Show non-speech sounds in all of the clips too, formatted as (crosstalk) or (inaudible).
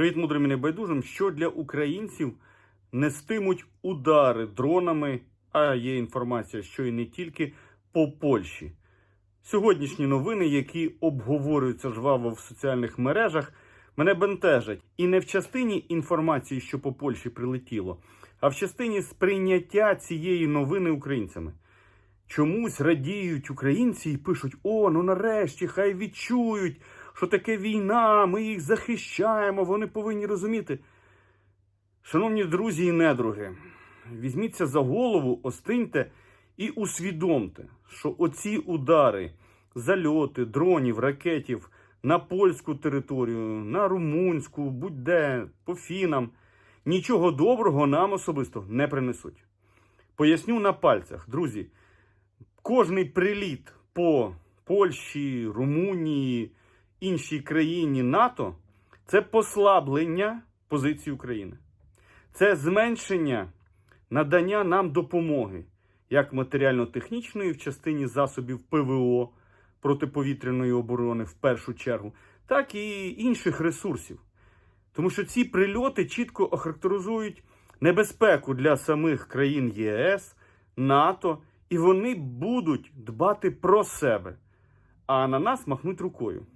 Привіт, мудрим і небайдужим, що для українців нестимуть удари дронами, а є інформація, що і не тільки по Польщі. Сьогоднішні новини, які обговорюються жваво в соціальних мережах, мене бентежать. І не в частині інформації, що по Польщі прилетіло, а в частині сприйняття цієї новини українцями. Чомусь радіють українці і пишуть: о, ну нарешті, хай відчують, що таке війна, ми їх захищаємо, вони повинні розуміти. Шановні друзі і недруги, візьміться за голову, остиньте і усвідомте, що оці удари, зальоти, дронів, ракетів на польську територію, на румунську, будь-де, по фінам, нічого доброго нам особисто не принесуть. Поясню на пальцях, друзі. Кожний приліт по Польщі, Румунії, іншій країні НАТО це послаблення позиції України. Це зменшення надання нам допомоги, як матеріально-технічної в частині засобів ПВО протиповітряної оборони в першу чергу, так і інших ресурсів. Тому що ці прильоти чітко охарактеризують небезпеку для самих країн ЄС, НАТО, і вони будуть дбати про себе, а на нас махнуть рукою.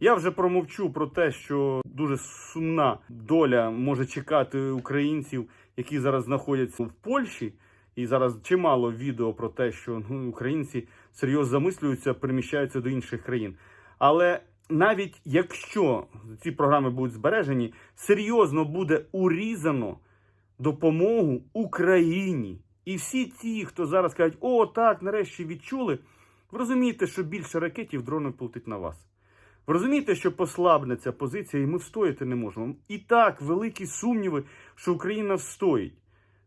Я вже промовчу про те, що дуже сумна доля може чекати українців, які зараз знаходяться в Польщі. І зараз чимало відео про те, що ну, українці серйозно замислюються, переміщаються до інших країн. Але навіть якщо ці програми будуть збережені, серйозно буде урізано допомогу Україні. І всі ті, хто зараз кажуть, о, так, нарешті відчули, ви розумієте, що більше ракетів дронів полетить на вас. Ви розумієте, що ця позиція, і ми встояти не можемо. І так, великі сумніви, що Україна встоїть.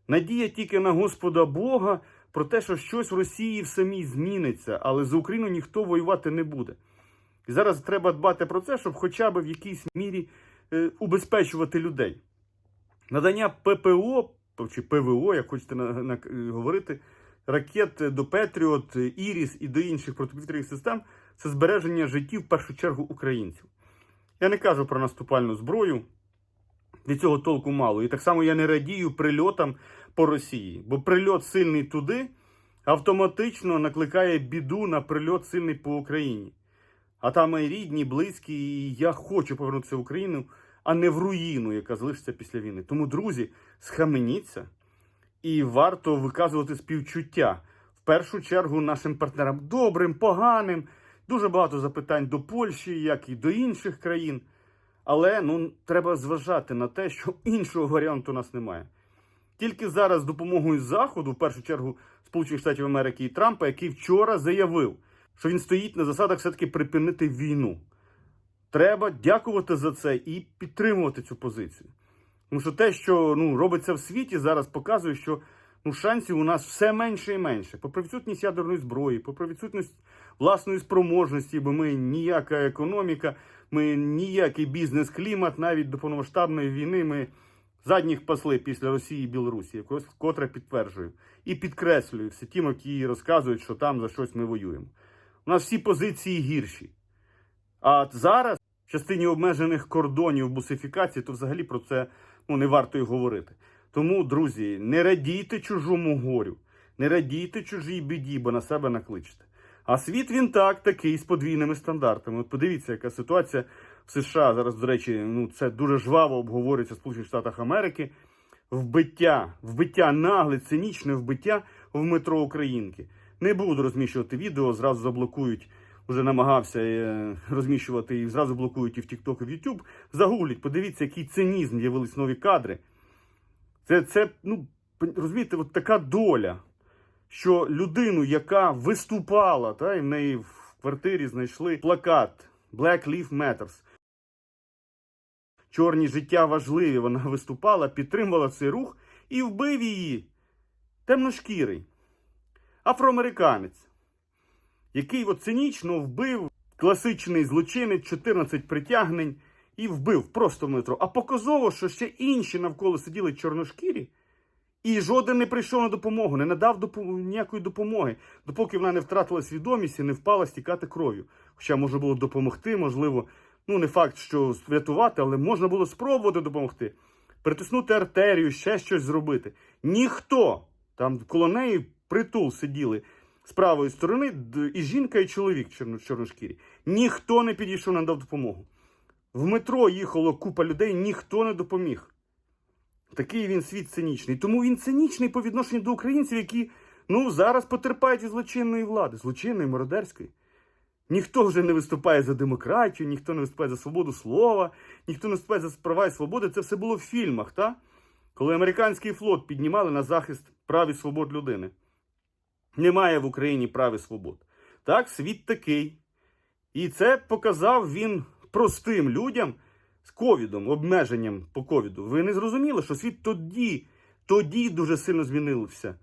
Надія тільки на Господа Бога про те, що щось в Росії в самій зміниться, але за Україну ніхто воювати не буде. І зараз треба дбати про це, щоб хоча б в якійсь мірі е, убезпечувати людей. Надання ППО чи ПВО, як хочете на, на, говорити, ракет до Петріот, Іріс і до інших протиповітряних систем це збереження життів в першу чергу українців. Я не кажу про наступальну зброю, від цього толку мало. І так само я не радію прильотам по Росії, бо прильот сильний туди автоматично накликає біду на прильот сильний по Україні. А там мої рідні, близькі, і я хочу повернутися в Україну, а не в руїну, яка залишиться після війни. Тому, друзі, схаменіться і варто виказувати співчуття в першу чергу нашим партнерам добрим, поганим. Дуже багато запитань до Польщі, як і до інших країн. Але ну треба зважати на те, що (laughs) іншого варіанту у нас немає. Тільки зараз допомогою Заходу, в першу чергу Сполучених Штатів Америки і Трампа, який вчора заявив, що він стоїть на засадах все-таки припинити війну. Треба дякувати за це і підтримувати цю позицію. Тому що те, що ну, робиться в світі, зараз показує, що ну, шансів у нас все менше і менше. Попри відсутність ядерної зброї, попри відсутність власної спроможності, бо ми ніяка економіка, ми ніякий бізнес-клімат, навіть до повномасштабної війни ми задніх пасли після Росії і Білорусі, якось вкотре підтверджую. І підкреслюю всі ті, які розказують, що там за щось ми воюємо. У нас всі позиції гірші. А зараз, в частині обмежених кордонів бусифікації, то взагалі про це ну, не варто й говорити. Тому, друзі, не радійте чужому горю, не радійте чужій біді, бо на себе накличте. А світ він так, такий з подвійними стандартами. От подивіться, яка ситуація в США зараз, до речі, ну це дуже жваво обговорюється в Сполучених Штатах Америки. Вбиття, вбиття нагле, цинічне вбиття в метро Українки. Не буду розміщувати відео, зразу заблокують. Вже намагався е, розміщувати і зразу блокують і в TikTok, і в YouTube. Загугліть, подивіться, який цинізм з'явились нові кадри. Це, це ну, розумієте, от така доля, що людину, яка виступала, та, і в неї в квартирі знайшли плакат Black Lives Matters. Чорні життя важливі. Вона (laughs) виступала, підтримувала цей рух і вбив її темношкірий афроамериканець, який от цинічно вбив класичний злочинець, 14 притягнень і вбив просто в метро. А показово, що ще інші навколо сиділи чорношкірі, і жоден не прийшов на допомогу, не надав допом... ніякої допомоги, допоки вона не втратила свідомість і не впала стікати кров'ю. Хоча можна було допомогти, можливо, ну не факт, що врятувати, але можна було спробувати допомогти. Притиснути артерію, ще щось зробити. Ніхто там коло неї притул сиділи з правої сторони і жінка, і чоловік чорно- чорношкірі. Ніхто не підійшов, надав допомогу. В метро їхало купа людей, ніхто не допоміг. Такий він світ цинічний. Тому він цинічний по відношенню до українців, які ну, зараз потерпають від злочинної влади, злочинної, мародерської. Ніхто вже не виступає за демократію, ніхто не виступає за свободу слова, ніхто не виступає за права і свободи. Це все було в фільмах, та? коли американський флот піднімали на захист прав і свобод людини. Немає в Україні прав і свобод. Так, світ такий. І це показав він простим людям з ковідом, обмеженням по ковіду. Ви не зрозуміли, що світ тоді, тоді дуже сильно змінився.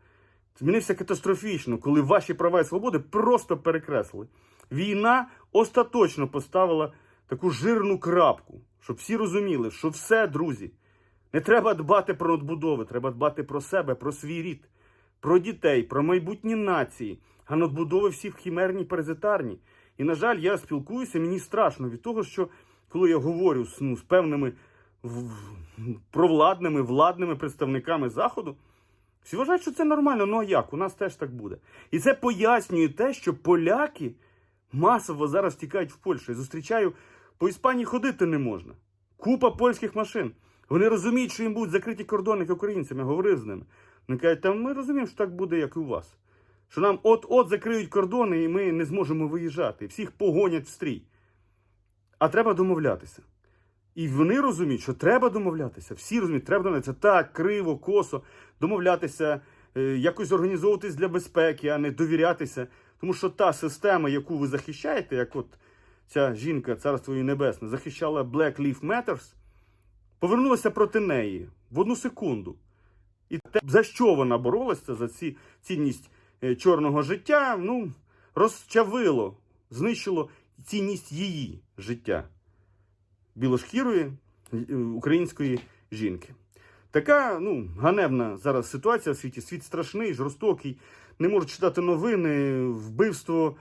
Змінився катастрофічно, коли ваші права і свободи просто перекреслили. Війна остаточно поставила таку жирну крапку, щоб всі розуміли, що все, друзі, не треба дбати про надбудови, треба дбати про себе, про свій рід, про дітей, про майбутні нації, а надбудови всі хімерні, паразитарні. І, на жаль, я спілкуюся, мені страшно від того, що коли я говорю з, ну, з певними провладними, владними представниками Заходу, всі вважають, що це нормально. Ну а як? У нас теж так буде. І це пояснює те, що поляки масово зараз тікають в Польщу. Я зустрічаю, по Іспанії ходити не можна. Купа польських машин. Вони розуміють, що їм будуть закриті кордони як українцям. Я говорив з ними. Вони кажуть, та ми розуміємо, що так буде, як і у вас. Що нам от-от закриють кордони, і ми не зможемо виїжджати. Всіх погонять в стрій. А треба домовлятися. І вони розуміють, що треба домовлятися. Всі розуміють, треба домовлятися так, криво, косо, домовлятися, е, якось організовуватись для безпеки, а не довірятися. Тому що та система, яку ви захищаєте, як от ця жінка, царство її небесне, захищала Black Lives Matters, повернулася проти неї в одну секунду. І те, за що вона боролася, за ці цінність е, чорного життя, ну, розчавило, знищило цінність її життя білошкірої е, української жінки. Така ну, ганебна зараз ситуація в світі. Світ страшний, жорстокий. Не можу читати новини, вбивство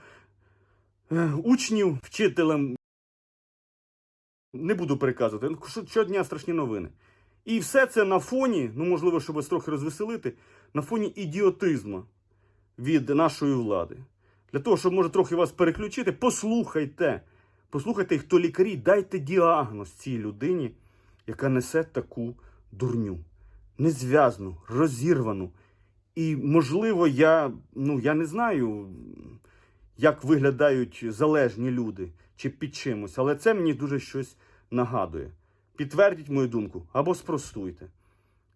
е, учнів вчителем. Не буду переказувати. Ну, Щодня страшні новини. І все це на фоні, ну можливо, щоб вас трохи розвеселити, на фоні ідіотизму від нашої влади. Для того, щоб може трохи вас переключити, послухайте. Послухайте, хто лікарі, дайте діагноз цій людині, яка несе таку дурню. Незв'язну, розірвану. І, можливо, я, ну, я не знаю, як виглядають залежні люди чи під чимось, але це мені дуже щось нагадує. Підтвердіть мою думку або спростуйте.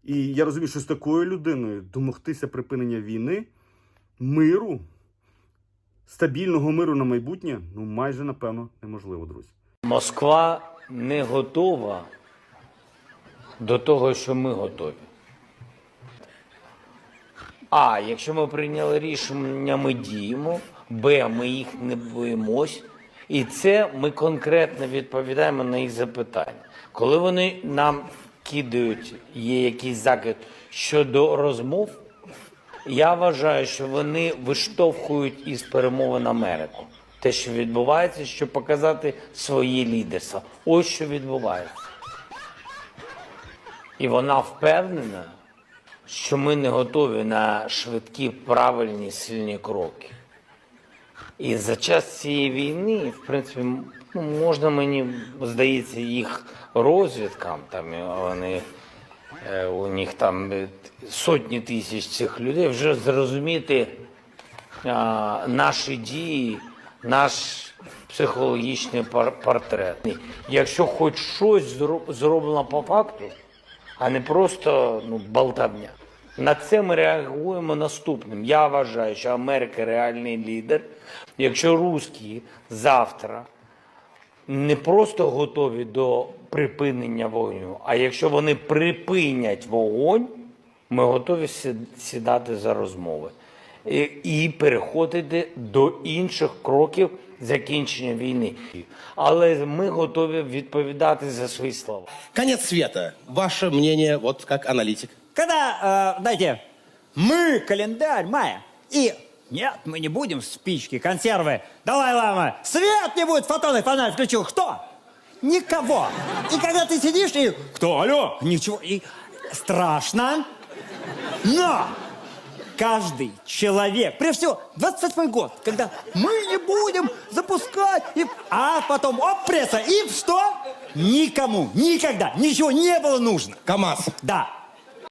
І я розумію, що з такою людиною домогтися припинення війни, миру, стабільного миру на майбутнє, ну майже напевно неможливо, друзі. Москва не готова до того, що ми готові. А, якщо ми прийняли рішення, ми діємо. Б, ми їх не боїмось. І це ми конкретно відповідаємо на їх запитання. Коли вони нам кидають, є якийсь закид щодо розмов, я вважаю, що вони виштовхують із перемовин Америку. Те, що відбувається, щоб показати своє лідерство. Ось що відбувається. І вона впевнена, що ми не готові на швидкі, правильні, сильні кроки. І за час цієї війни, в принципі, ну, можна мені здається, їх розвідкам, там вони у них там е, сотні тисяч цих людей вже зрозуміти наші дії, наш психологічний портрет. Якщо хоч щось зроблено по факту, а не просто ну, болтавня. На це ми реагуємо наступним. Я вважаю, що Америка реальний лідер. Якщо русські завтра не просто готові до припинення вогню, а якщо вони припинять вогонь, ми готові сідати за розмови і, і переходити до інших кроків закінчення війни. Але ми готові відповідати за свої слова. Конец света. Ваше мнение, вот как аналитик. Когда, э, знаете, мы календарь мая, и нет, мы не будем спички, консервы, давай, лама, свет не будет, фотоны, фонарь включил, кто? никого. И когда ты сидишь и... Кто? Алло? Ничего. И страшно. Но каждый человек, прежде всего, 28 год, когда мы не будем запускать, и... а потом оп, пресса, и что? Никому, никогда, ничего не было нужно. КАМАЗ. Да,